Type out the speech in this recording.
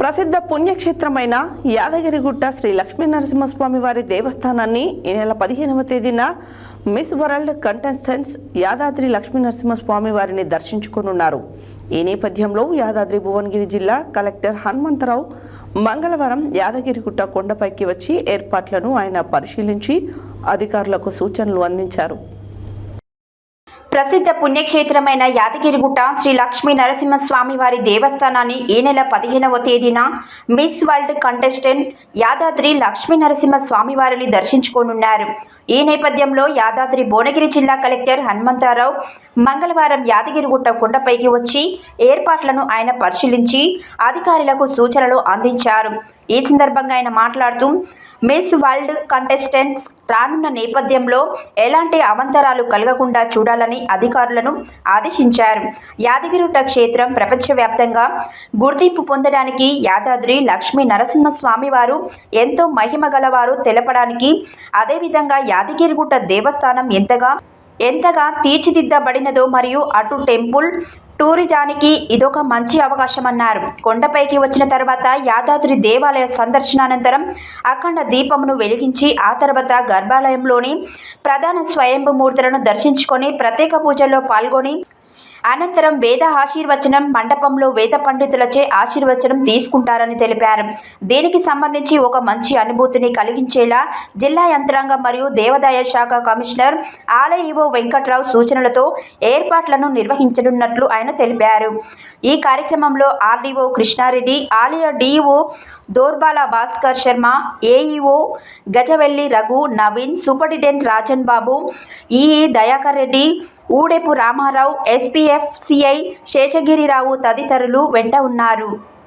ప్రసిద్ధ పుణ్యక్షేత్రమైన యాదగిరిగుట్ట శ్రీ లక్ష్మీ నరసింహస్వామి వారి దేవస్థానాన్ని ఈ నెల పదిహేనవ తేదీన Miss World contestants Yadadri Lakshmi Narasimhaswamy వారిని దర్శించుకునున్నారు. ఈ నేపథ్యంలో యాదాద్రి భువనగిరి జిల్లా కలెక్టర్ హనుమంతరావు మంగళవారం యాదగిరిగుట్ట కొండపైకి వచ్చి ఏర్పాట్లను ఆయన పరిశీలించి అధికారులకు సూచనలు అందించారు. ప్రసిద్ధ పుణ్యక్షేత్రమైన యాదగిరిగుట్ట శ్రీ లక్ష్మీ నరసింహస్వామి వారి దేవస్థానాన్ని ఈ నెల పదిహేనవ తేదీన Miss World contestant Yadadri Lakshmi Narasimhaswamy వారిని దర్శించుకోనున్నారు. ఈ నేపథ్యంలో యాదాద్రి భువనగిరి జిల్లా కలెక్టర్ హనుమంతారావు మంగళవారం యాదగిరిగుట్ట కొండపైకి వచ్చి ఏర్పాట్లను ఆయన పరిశీలించి అధికారులకు సూచనలు అందించారు. ఈ సందర్భంగా ఆయన మాట్లాడుతూ మిస్ వరల్డ్ కంటెస్టెంట్స్ రానున్న నేపథ్యంలో ఎలాంటి అవంతరాలు కలగకుండా చూడాలని అధికారులను ఆదేశించారు. యాదగిరిగుట్ట క్షేత్రం ప్రపంచవ్యాప్తంగా గుర్తింపు పొందడానికి యాదాద్రి లక్ష్మీ నరసింహస్వామి వారు ఎంతో మహిమ గలవారు తెలపడానికి అదేవిధంగా యాదగిరిగుట్ట దేవస్థానం ఎంతగా ఎంతగా తీర్చిదిద్దబడినదో మరియు అటు టెంపుల్ టూరిజానికి ఇదొక మంచి అవకాశం అన్నారు కొండపైకి వచ్చిన తర్వాత యాదాద్రి దేవాలయ సందర్శనానంతరం అఖండ దీపమును వెలిగించి ఆ తర్వాత గర్భాలయంలోని ప్రధాన స్వయంభూ మూర్తులను దర్శించుకొని ప్రత్యేక పూజల్లో పాల్గొని అనంతరం వేద ఆశీర్వచనం మండపంలో వేద పండితులచే ఆశీర్వచనం తీసుకుంటారని తెలిపారు. దీనికి సంబంధించి ఒక మంచి అనుభూతిని కలిగించేలా జిల్లా యంత్రాంగం మరియు దేవాదాయ శాఖ కమిషనర్ ఆలయ వెంకట్రావు సూచనలతో ఏర్పాట్లను నిర్వహించనున్నట్లు ఆయన తెలిపారు. ఈ కార్యక్రమంలో ఆర్డీఓ కృష్ణారెడ్డి ఆలయ DO Dorbala Bhaskar Sharma AEO Gajavelli Raghu Naveen superintendent Rajan Babu EE Dayakar Reddy Oodepu Ramarao SPF CI Seshagirirao తదితరులు వెంట ఉన్నారు.